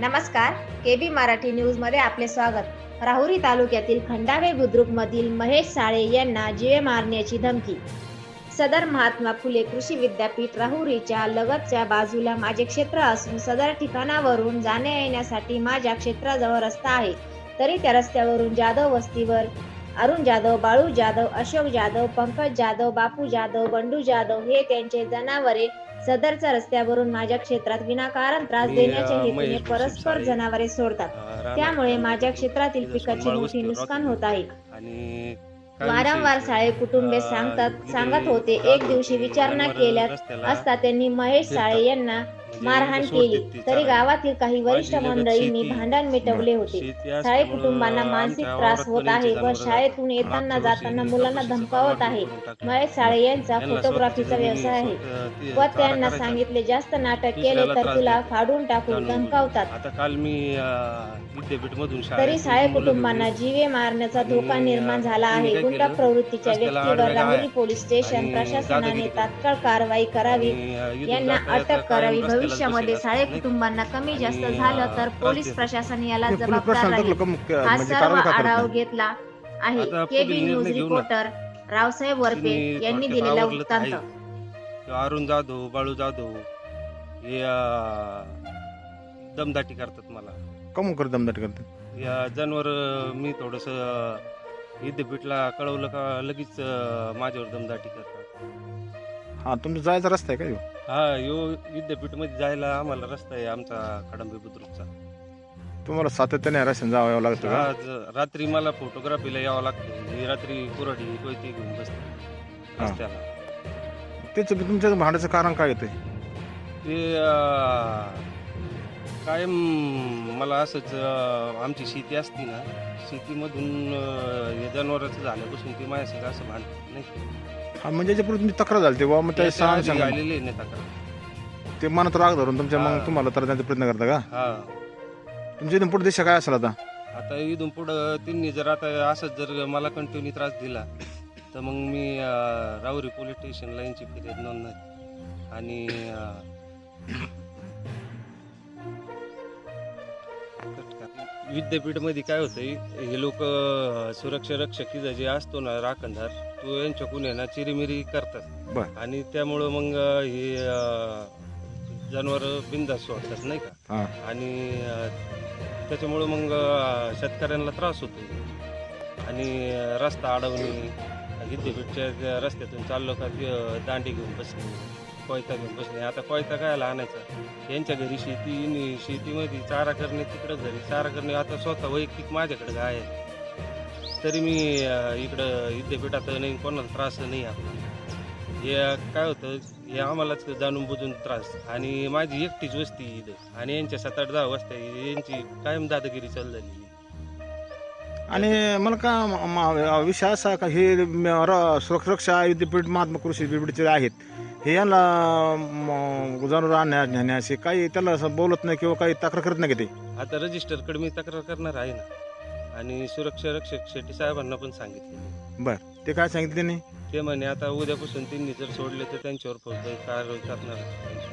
नमस्कार केबी मराठी न्यूजमध्ये आपले स्वागत. राहुरी तालुक्यातील खंडावे बुद्रुक मधील महेश साळे यांना जीवे मारण्याची धमकी. सदर महात्मा फुले कृषी विद्यापीठ राहुरीच्या लगतच्या बाजूला माझे क्षेत्र असून सदर ठिकाणावरून जाण्या येण्यासाठी माझ्या क्षेत्राजवळ रस्ता आहे. तरी त्या रस्त्यावरून जाधव वस्तीवर अरुण जाधव बाळू जाधव अशोक जाधव पंकज जाधव बापू जाधव बंडू जाधव हे त्यांचे जनावरे सदरच्या रस्त्यावरून माझ्या क्षेत्रात विनाकारण त्रास देण्याच्या हेतूने परस्पर. जनावरे सोडतात त्यामुळे माझ्या क्षेत्रातील पिकाची मोठी नुकसान. होत आहे वारंवार साळे कुटुंबे सांगतात सांगत होते एक दिवशी विचारणा केल्या असता त्यांनी महेश. साळे यांना मारहाण इथे सोडतात केली तरी. गावातील काही वरिष्ठ मंडळींनी. भांडण मिटवले होते शाळे कुटुंबांना मानसिक त्रास होत आहे व शाळेतून येताना जाताना मुलांना धमकावत आहे. महेश साळे यांचा फोटोग्राफीचा व्यवसाय आहे व त्यांना. सांगितले जास्त नाटक केले तर तुला. फाडून टाकून धमकावतात तरी शाळे कुटुंबांना जीवे मारण्याचा धोका निर्माण झाला आहे गुंडा? प्रवृत्तीच्या व्यक्तीवर राहुरी पोलीस स्टेशन प्रशासनाने तात्काळ कारवाई करावी यांना अटक करावी भविष्यामध्ये शाळे कुटुंबांना कमी जास्त झालं तर पोलीस. प्रशासन याला हे जबाबदार राहील कम- हा म्हणजे सर्व का आढावा? घेतला आहे केबी पुढील न्यूज. रिपोर्टर रावसाहेब वरपे यांनी दिलेला वृत्तांत. अरुण जाधव बाळू जाधव हे दमदाटी करतात मला कमून करत दमदाटी करते या जनावर मी थोडस विद्यापीठला कळवलं का लगेच माझ्यावर दमदाटी करतात हा तुमचा जायचा रस्ता आहे का ह्यो? हा यो विद्यापीठमध्ये जायला आम्हाला रस्ता आहे आमचा खडंबे बुद्रुकचा. तुम्हाला सातत्याने रस्त्याने जावं यावं लागतं का? आज रात्री मला फोटोग्राफीला यावं लागतं. ही रात्री कुराडी कोयती घेऊन बसते. रस्त्याला. त्याचं तुमच्या भांड्याचं कारण काय येते ते? अं, कायम मला असंच अं, आमची शेती असती ना शेतीमधून अं, हे जनावरांचं झाल्यापासून ते माझ्यासंग असं भांडत नाही. हा म्हणजे याच्यापूर्वी तुमची तक्रार झाली तेव्हा मग ते सांग याच्या आधी सांगा. आलेले नाही तक्रार. ते मनात राग धरून तुमच्या. मग तुम्हाला तर त्यांचा प्रयत्न करता का? हा. तुमच्या इथून पुढे दिशा काय असेल आता? आता इथून पुढं त्यांनी जर आता असंच जर मला कंटिन्यू त्रास दिला तर मग मी अं, राहुरी पोलीस स्टेशनला यांची फिर्याद नोंदणार. आणि विद्यापीठमध्ये काय होतंय हे लोक सुरक्षा रक्षक जे असतो ना राखणदार तो यांच्याकडून आहे ना चिरीमिरी करतात. बर. आणि त्यामुळं मग हे जनावर बिंदास सोडतात नाही का? हा. आणि अ, त्याच्यामुळं मग अ, शेतकऱ्यांना त्रास होतो. आणि अ, रस्ता अडवणे विद्यापीठच्या त्या रस्त्यातून चाललो का ते अ, दांडी घेऊन बसणे कोयता घेऊन बसणे. आता कोयता काय आणायचा? यांच्या घरी शेती नि- शेतीमध्ये चारा करणे तिकडं घरी चारा करणे. आता स्वतः वैयक्तिक माझ्याकडे गाय आहे? तरी मी इकडं विद्यापीठात नाही कोणाला त्रास नाही आपला हे काय होतं हे आम्हालाच जाणून बुजून त्रास. आणि माझी एकटीच वस्ती आहे इथं. आणि यांच्या सात आठ दहा वस्त्या आहे. यांची कायम दादागिरी चालू झालेली आणि मला का म- म- विषय असा का हे म- र- सुरक्षा विद्यापीठ महात्मा कृषी विद्यापीठचे आहेत हे यांना म- जनावर आणण्या नेण्याचे काही त्याला असं बोलत नाही किंवा काही तक्रार करत नाही का ते? आता रजिस्टरकडे मी तक्रार करणार आहे ना. आणि सुरक्षा रक्षक शेट्टी साहेबांना पण सांगितले. बर ते काय सांगितलं त्यांनी ते म्हणे आता उद्यापासून त्यांनी जर सोडले तर त्यांच्यावर फौजदारी कारवाई करणार.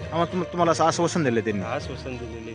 आम्हाला तुम- तुम्हाला असं आश्वासन दिलं त्यांनी? आश्वासन दिलेले